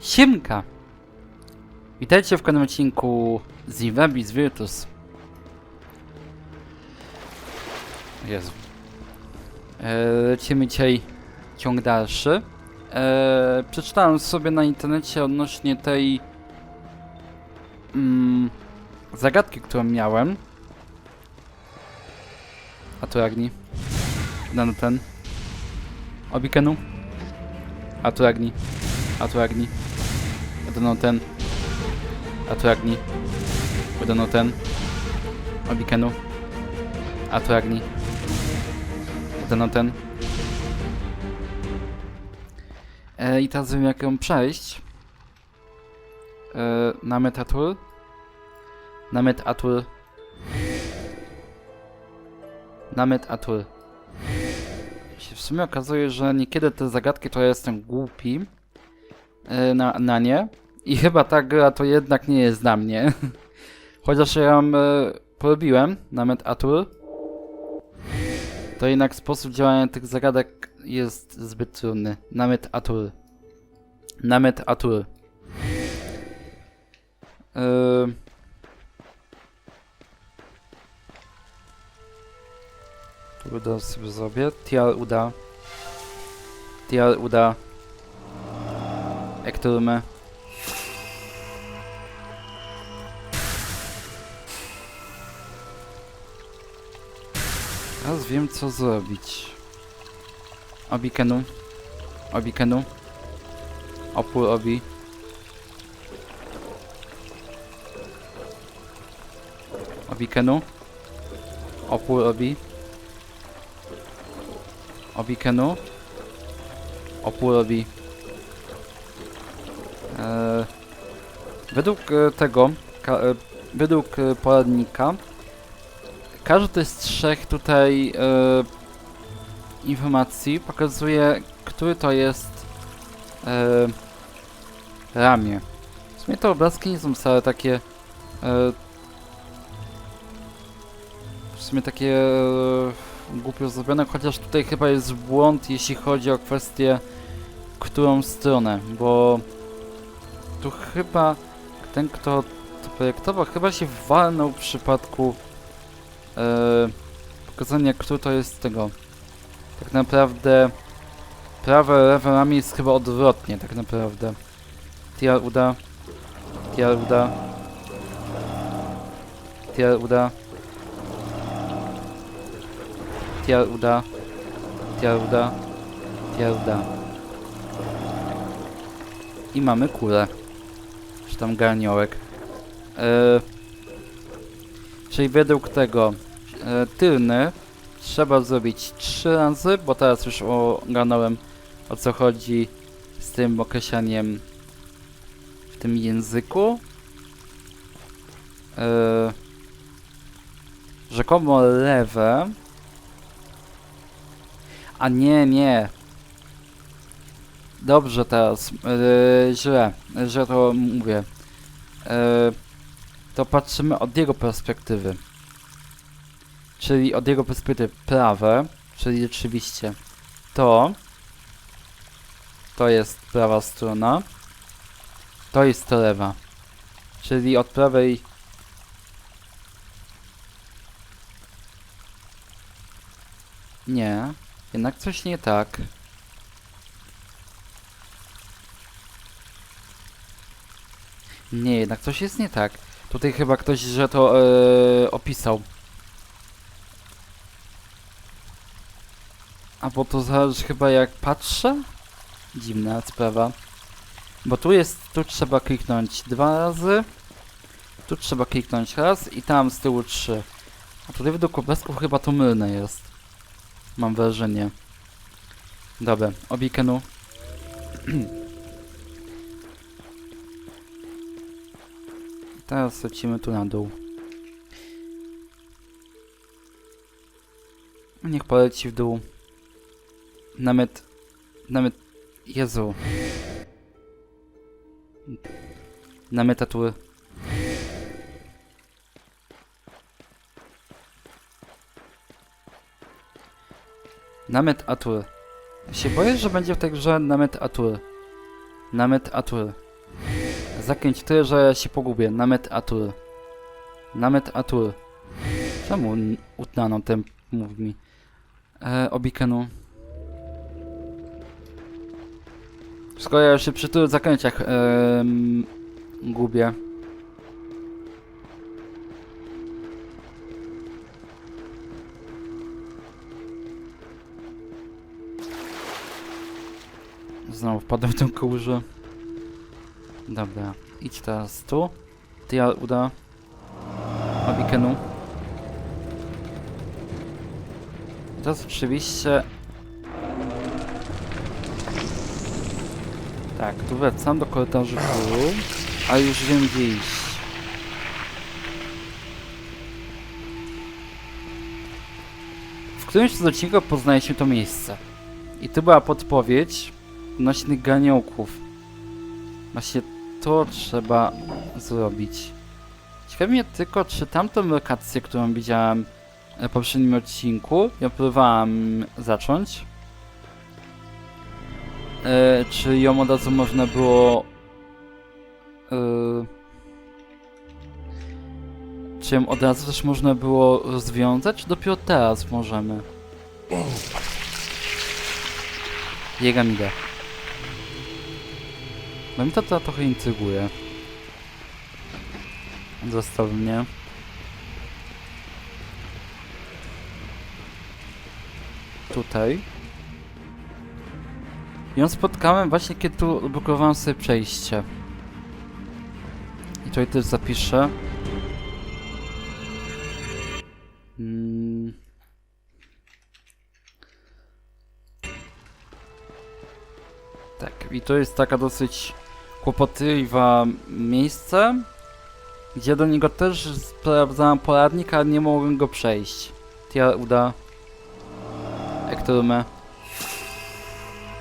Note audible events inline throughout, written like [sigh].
Siemka! Witajcie w kolejnym odcinku Zivabis Virtus. Jezu. E, lecimy dzisiaj ciąg dalszy. E, przeczytałem sobie na internecie odnośnie tej mm, zagadki, którą miałem. A tu Agni. Dano ten. Obikenu. A tu Agni. A tu Agni. Dano ten. A tu Agni. Dano ten. Obikenu. A tu Agni. Dano ten. E, I teraz wiem jak ją przejść. E, na Metatul. Na Metatul. Na Metatul. Się w sumie okazuje, że niekiedy te zagadki to ja jestem głupi na, na nie. I chyba ta gra to jednak nie jest dla mnie. [laughs] Chociaż ja ją e, porobiłem na Metatul. To jednak sposób działania tych zagadek jest zbyt trudny. Namet Atul. Namet Atul. Yy... Uda sobie zrobię. Tial uda. Tial uda. Ekturmy. Teraz wiem co zrobić. Obikenu. Obikenu. Opór obi. Obikenu. Opór obi. Obikenu. Opór obi. Według e, tego, e, według e, poradnika, każdy z trzech tutaj informacji pokazuje, który to jest ramię. W sumie te obrazki nie są wcale takie w sumie takie głupio zrobione, chociaż tutaj chyba jest błąd, jeśli chodzi o kwestię, którą stronę, bo tu chyba ten, kto to projektował, chyba się walnął w przypadku e, pokazania, który to jest tego. Tak naprawdę prawe, lewe jest chyba odwrotnie, tak naprawdę. Tiar uda. Tiar uda. Tiar uda. Tiar uda. Tiar uda. Uda. I mamy kulę. Czy tam garniołek. E, czyli według tego e, tylny trzeba zrobić trzy razy, bo teraz już ogarnąłem o co chodzi z tym określaniem w tym języku. Yy, rzekomo lewe. A nie, nie. Dobrze teraz. Yy, źle. Źle to mówię. Yy, to patrzymy od jego perspektywy. Czyli od jego perspektywy prawe, czyli rzeczywiście to to jest prawa strona. To jest to lewa. Czyli od prawej Nie, jednak coś nie tak. Nie, jednak coś jest nie tak. Tutaj chyba ktoś, że to e, opisał. A bo to zależy chyba jak patrzę? Dziwna sprawa. Bo tu jest, tu trzeba kliknąć dwa razy. Tu trzeba kliknąć raz i tam z tyłu trzy. A tutaj według obrazków chyba to mylne jest. Mam wrażenie. Dobra, obikenu. [clears throat] Teraz lecimy tu na dół. Niech poleci w dół. Nawet... Nawet... Jezu. Na metatury. Namet Atur. Się boję, że będzie w tej grze Namet Atur. Namet Atur. Zakręć tyle, że się pogubię. Namet Atur. Namet Atur. Czemu utnano ten, mówi mi. E, Obikenu. Skoro ja się przy tylu zakręciach em, gubię. Znowu wpadłem w tą kałużę. Dobra, idź teraz tu. Ty ja uda. Abikenu. Teraz oczywiście... Tak, tu wracam do korytarzu tu, a już wiem gdzie iść. W którymś z odcinków poznaliśmy to miejsce. I to była podpowiedź nośnych ganiołków. Właśnie to trzeba zrobić. Ciekawi mnie tylko, czy tamtą lokację, którą widziałem w poprzednim odcinku, ja próbowałem zacząć. E, czy ją od razu można było... E, czy ją od razu też można było rozwiązać, czy dopiero teraz możemy? Jegamide. No mi to, to trochę intryguje. Zostaw mnie. Tutaj. I ją spotkałem właśnie kiedy tu blokowałem sobie przejście. I tutaj też zapiszę. Mm. Tak, i to jest taka dosyć kłopotliwa miejsce, gdzie do niego też sprawdzałem poradnik, ale nie mogłem go przejść. Tia uda. Ektorume.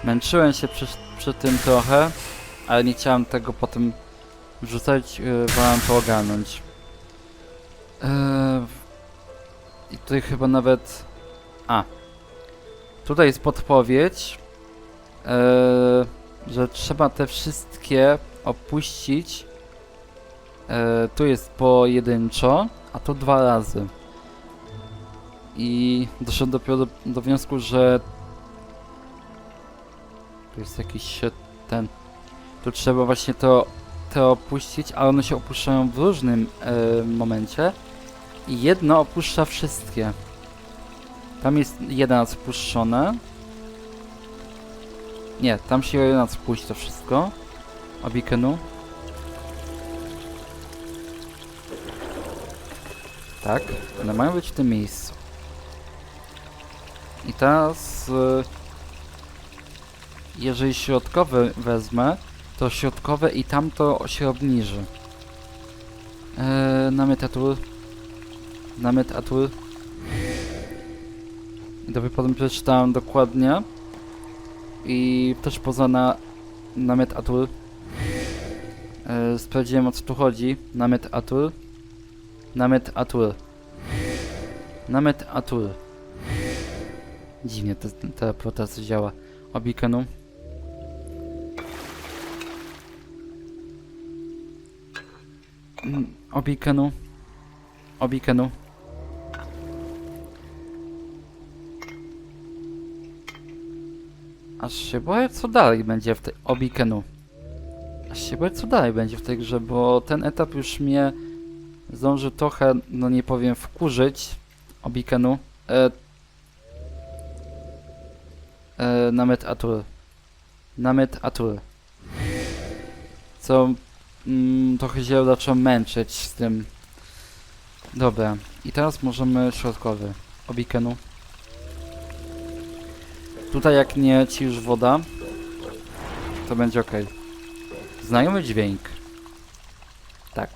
Męczyłem się przy, przy tym trochę, ale nie chciałem tego potem wrzucać, yy, wolałem to ogarnąć. Eee, I tutaj chyba nawet... A. Tutaj jest podpowiedź, eee, że trzeba te wszystkie opuścić. Eee, tu jest pojedynczo, a tu dwa razy. I doszedłem dopiero do, do wniosku, że tu jest jakiś e, ten. Tu trzeba właśnie to, to opuścić, ale one się opuszczają w różnym e, momencie. I jedno opuszcza wszystkie. Tam jest jeden spuszczone. Nie, tam się jeden spuści to wszystko. Obikenu. Tak, one mają być w tym miejscu. I teraz... E, jeżeli środkowy wezmę, to środkowe i tamto się obniży. Eee, namyt atur. Namyt atur. To potem przeczytałem dokładnie. I też poza na atur. Eee, sprawdziłem o co tu chodzi. Namyt atur. Namyt atur. Namyt atur. Dziwnie ta teleportacja działa. Obikenu. Mm, Obikenu. Obikenu. Aż się boję, co dalej będzie w tej... Obikenu. Aż się boję, co dalej będzie w tej grze, bo ten etap już mnie zdąży trochę, no nie powiem, wkurzyć. Obikenu. E, e, Namet Atur. Namet Atur. Co mm, trochę się zaczął męczyć z tym. Dobra, i teraz możemy środkowy. Obikenu. Tutaj jak nie ci już woda, to będzie ok. Znajomy dźwięk. Tak.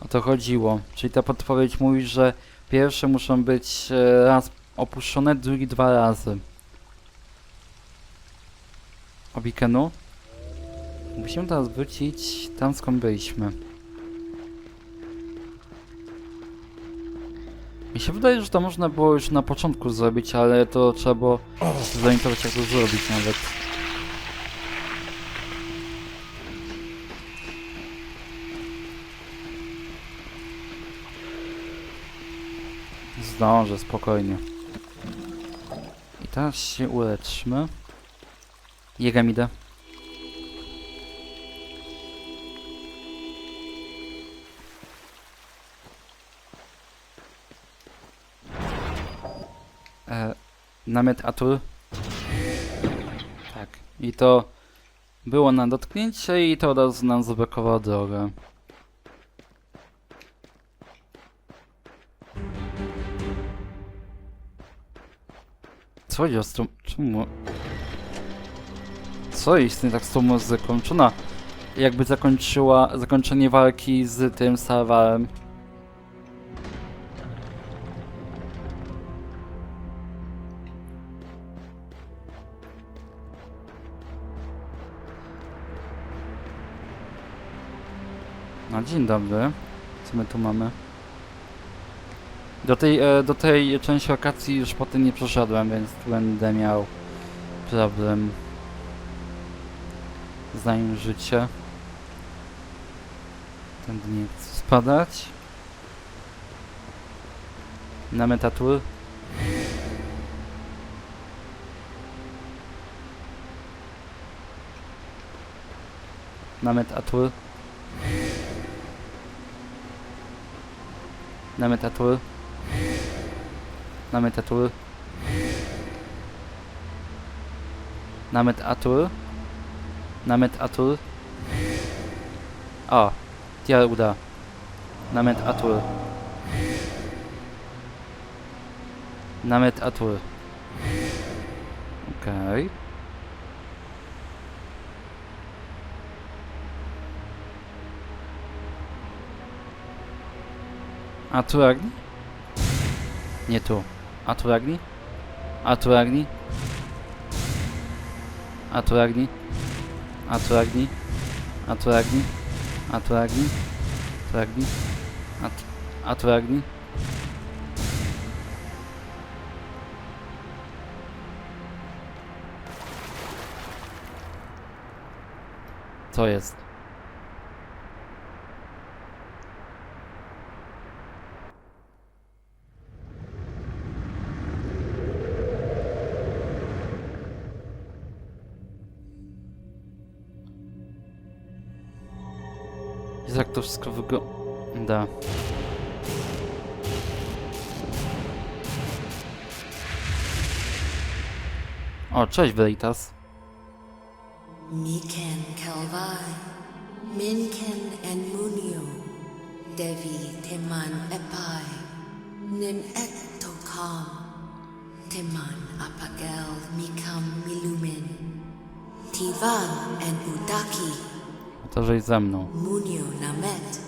O to chodziło. Czyli ta podpowiedź mówi, że pierwsze muszą być e, raz opuszczone, drugi dwa razy. Obikenu. Musimy teraz wrócić tam skąd byliśmy. Mi się wydaje, że to można było już na początku zrobić, ale to trzeba było zorientować jak to zrobić nawet. Zdążę, spokojnie. I teraz się uleczmy. Jegamida. Namiot Atul. Tak. I to było na dotknięcie i to od razu nam zablokowało drogę. Co jest z tą... Czemu... Co jest nie tak z tą muzyką? Czy ona jakby zakończyła zakończenie walki z tym serwerem? No dzień dobry. Co my tu mamy? Do tej, e, do tej części lokacji już potem nie przeszedłem, więc tu będę miał problem zanim życie. Tędy nie chcę spadać. Na metatur. Na metatur. Na metatur. Na metatur. Na metatur. Namet Atul. O, Tiar uda. Namet Atul. Namet Atul. Okej. Aturagni? Nie tu. Aturagni? Aturagni? Aturagni? Aturagni? Aturagni? Aturagni? Aturagni? At Aturagni? Co jest? Jezu, Jak to wszystko wygląda. O, cześć Veritas. Miken Kalvai, Minken and Munio, Devi Teman Epai, Nim Et Tokam, Teman Apagel Mikam Milumin, Tivan and Udaki, To żeś ze mną. Munio Namet,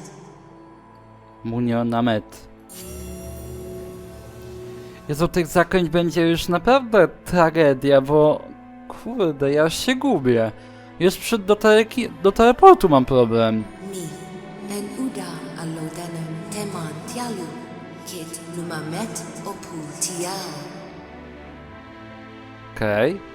Munio Namet. Jezu, tych zakręć będzie już naprawdę tragedia, bo... Kurde, ja się gubię. Już przy do, teleki, do teleportu mam problem. Mi, and Uda Alodanam Teman Tialu, Kit Numamet Opul Tial. Okej.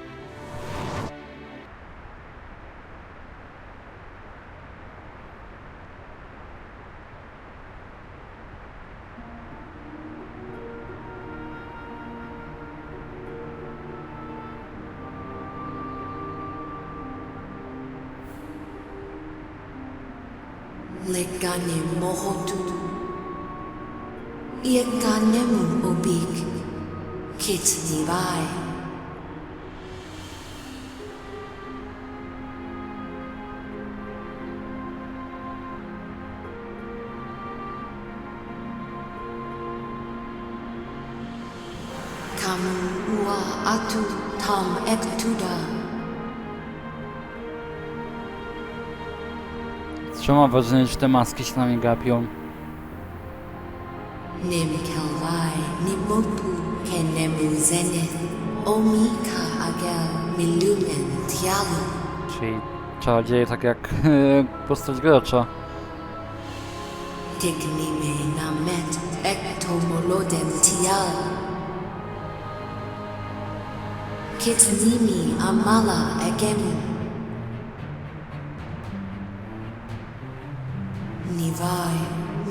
mohotud. Iet ka nemu obik, kit divai. Czemu mam wrażenie, że te maski się na mnie gapią? Nim kelvai nimopu kenemu zenith. Omika agel milumen tialu. Czyli czarodzieje tak jak [laughs] postać grocza. Tignime namet ektomolodem tial. Kitnimi amala egemu. vai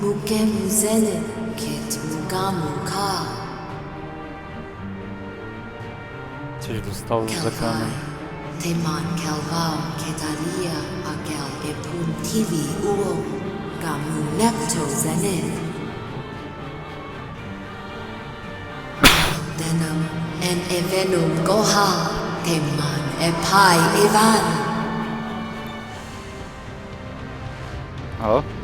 mukemuzene ket mukamuka. Coś. Teman kelvau ketalia akel epun tivi uo gamu nepto zenin. Denam en evenum goha teman epai evan. Oh.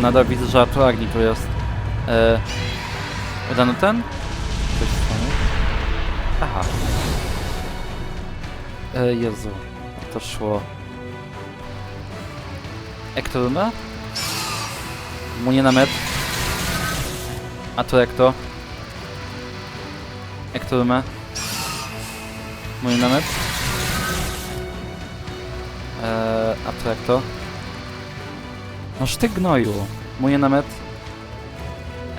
Nadal widzę, że tu Agni tu jest. E, ten? Coś stanie? Aha. E, Jezu, to szło. Ektorume? Munie na met. A to jak to? Ektorume? Munie na met? Eee, a to jak to? Noż ty gnoju. Mój namet.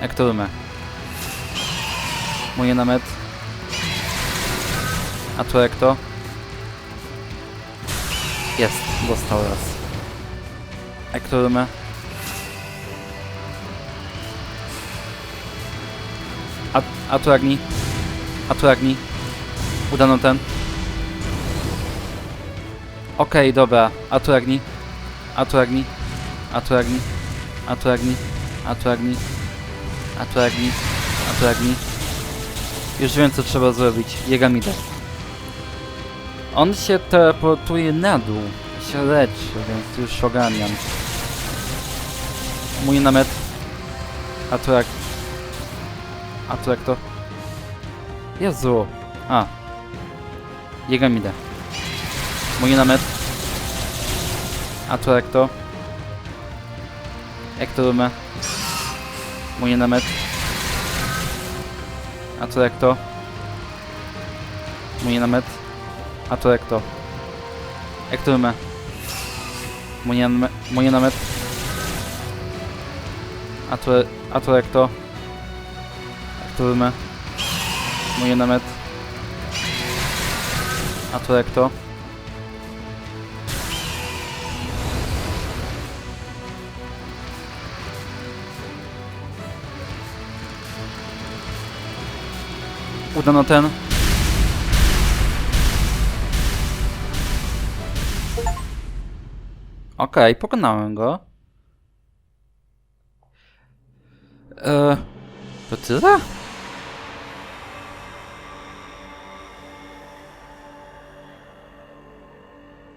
Jak to wymę? Mój namet. A to jak to? Jest, dostał raz. Jak to? A, a tu Agni? A tu Agni? Udano ten? Okej, dobra. A tu Agni? A tu? A tu Agni? A tu Agni? A tu Agni? A tu Agni? Już wiem co trzeba zrobić. Jegamida. On się teleportuje na dół. Się leczy, więc już ogarniam. Mój namet. A tu jak... A tu jak to? Jezu. A. Jegamida. Mój namet. A to jak to? Jak to rumę? Mój namet. A to jak to? Mój namet. A to jak to? Jak to namet. Mój namet. A to, a to jak to? Jak to rumę? Mój namet. A to jak to? Udano ten. Okej, pokonałem go. Eee, to tyle?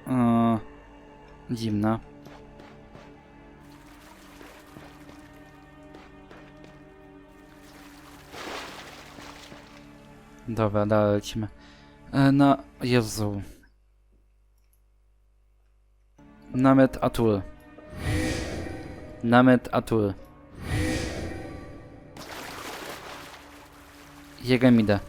Eee, dziwne. Dobra, dalej lecimy. E, na... Jezu. Namet Atul. Namet Atul. Jegemide.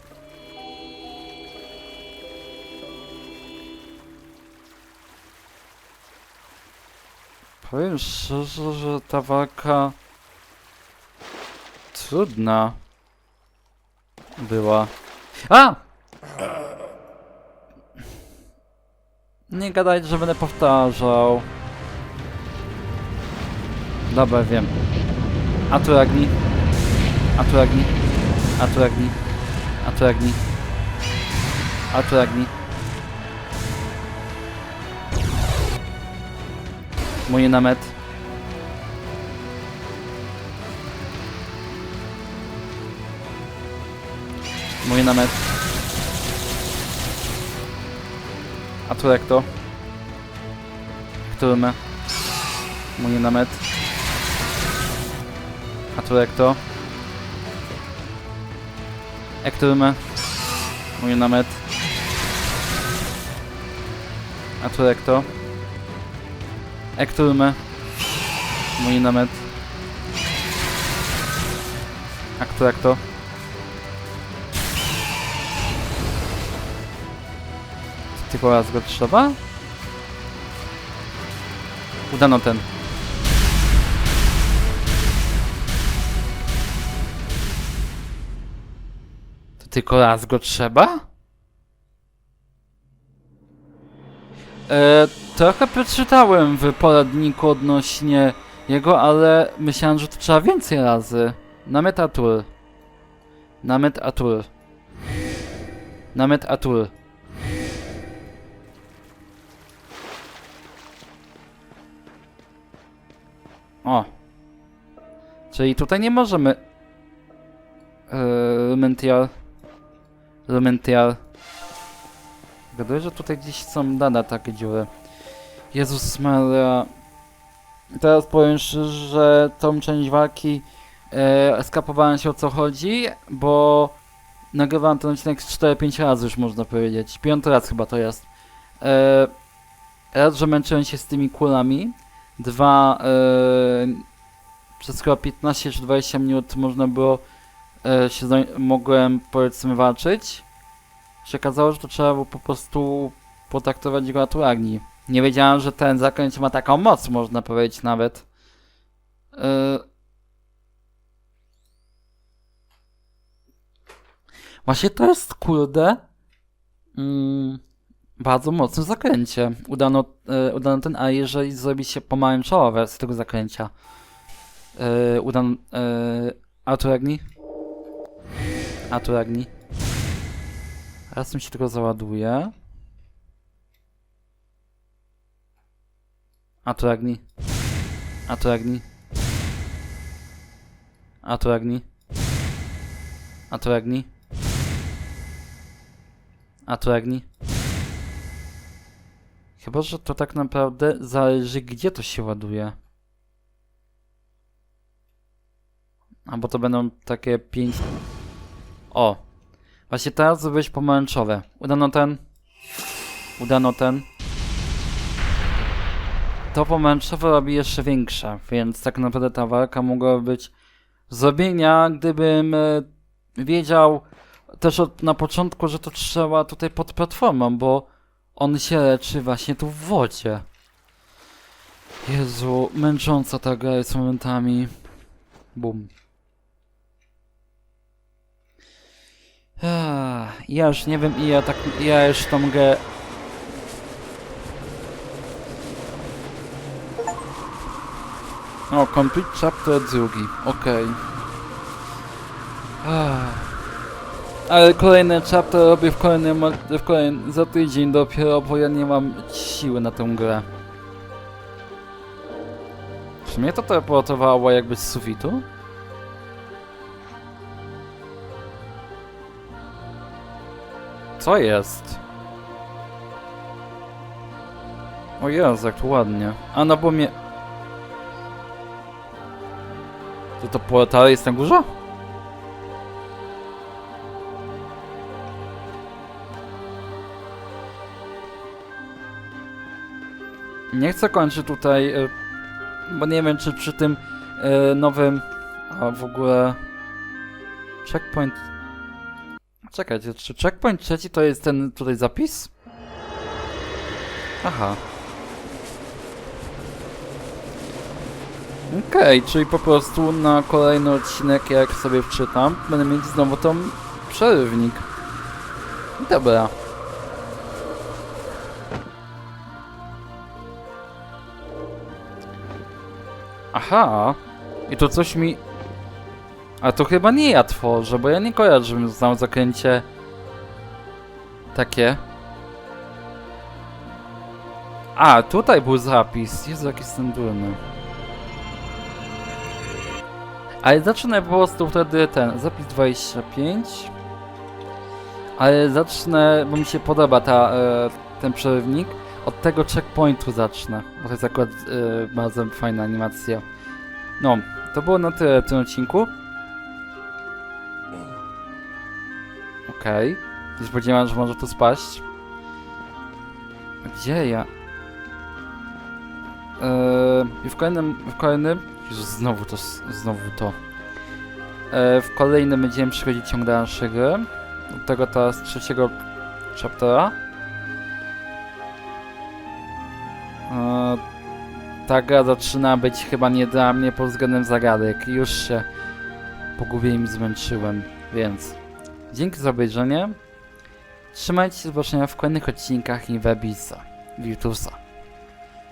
Powiem szczerze, że ta walka trudna była. A! Nie gadaj, że będę powtarzał. Dobra, wiem. A tu Agni. A tu Agni. A tu Agni. A tu Agni. A tu Agni. Mój namet. Mój namet. A tu jak to? Który my? Mój namet. A tu jak to? Jak który my? Mój namet. A tu jak to? Jak który my? Mój namet. A kto jak to? Tylko raz go trzeba? Udano ten. To tylko raz go trzeba? E, trochę przeczytałem w poradniku odnośnie jego, ale myślałem, że to trzeba więcej razy. Namet Atul. Namet Atul. Namet Atul. O. Czyli tutaj nie możemy... Lumential. Lumential. Gaduję, że tutaj gdzieś są dane takie dziury. Jezus Maria. Teraz powiem szczerze, że tą część walki e, skapowałem się o co chodzi, bo nagrywałem ten odcinek z 4-5 razy już można powiedzieć. Piąty raz chyba to jest. E, raz, że męczyłem się z tymi kulami. Dwa, e, przez chyba 15 czy 20 minut można było e, się mogłem powiedzmy walczyć. Się okazało, że to trzeba było po prostu potraktować go na Agni. Nie wiedziałem, że ten zakręt ma taką moc, można powiedzieć nawet. Yy... Właśnie to jest, kurde, mm, bardzo mocne zakręcie. Udano, yy, udano ten, a jeżeli zrobi się pomarańczowa z tego zakręcia, yy, udano, yy, Artur Agni? Artur Agni? Raz mi się tylko załaduje. A to Agni. A to Agni. A to Agni. A to Agni. A to Agni. Chyba, że to tak naprawdę zależy, gdzie to się ładuje. Albo to będą takie pięć... O! Właśnie teraz zrobiłeś pomarańczowe. Udano ten. Udano ten. To pomarańczowe robi jeszcze większe, więc tak naprawdę ta walka mogła być zrobienia, gdybym e, wiedział też od, na początku, że to trzeba tutaj pod platformą, bo on się leczy właśnie tu w wodzie. Jezu, męcząca ta gra jest momentami. Bum. Ja już nie wiem, i ja tak, ja już tą grę O, complete chapter drugi, okej. Ach. Ale kolejne chapter robię w kolejnym, w kolejnym, za tydzień dopiero, bo ja nie mam siły na tę grę. Czy mnie to teleportowało jakby z sufitu? Co jest? O Jezu, jak ładnie. A no bo mnie... To to portal jest na górze? Nie chcę kończyć tutaj, e, bo nie wiem czy przy tym e, nowym, a w ogóle checkpoint. Czekajcie, czy checkpoint trzeci to jest ten tutaj zapis? Aha. Okej, czyli po prostu na kolejny odcinek, jak sobie wczytam, będę mieć znowu tą przerywnik. Dobra. Aha. I to coś mi... A to chyba nie ja tworzę, bo ja nie kojarzę, żebym znał zakręcie... Takie. A, tutaj był zapis. Jezu, jaki jestem durny. Ale zacznę po prostu wtedy ten, zapis 25. Ale zacznę, bo mi się podoba ta, e, ten przerywnik. Od tego checkpointu zacznę, bo to jest akurat e, bardzo fajna animacja. No, to było na tyle w tym odcinku. Okej. Nie spodziewałem, że może tu spaść. Gdzie ja? Eee, I w kolejnym, w kolejnym... Jezus, znowu to, znowu to. Eee, w kolejnym będziemy przechodzić ciąg dalszy gry. Do tego teraz trzeciego chaptera. Ta gra zaczyna być chyba nie dla mnie pod względem zagadek. Już się pogubiłem i zmęczyłem, więc dzięki za obejrzenie. Trzymajcie się, zobaczenia w kolejnych odcinkach Inwebisa, Virtusa.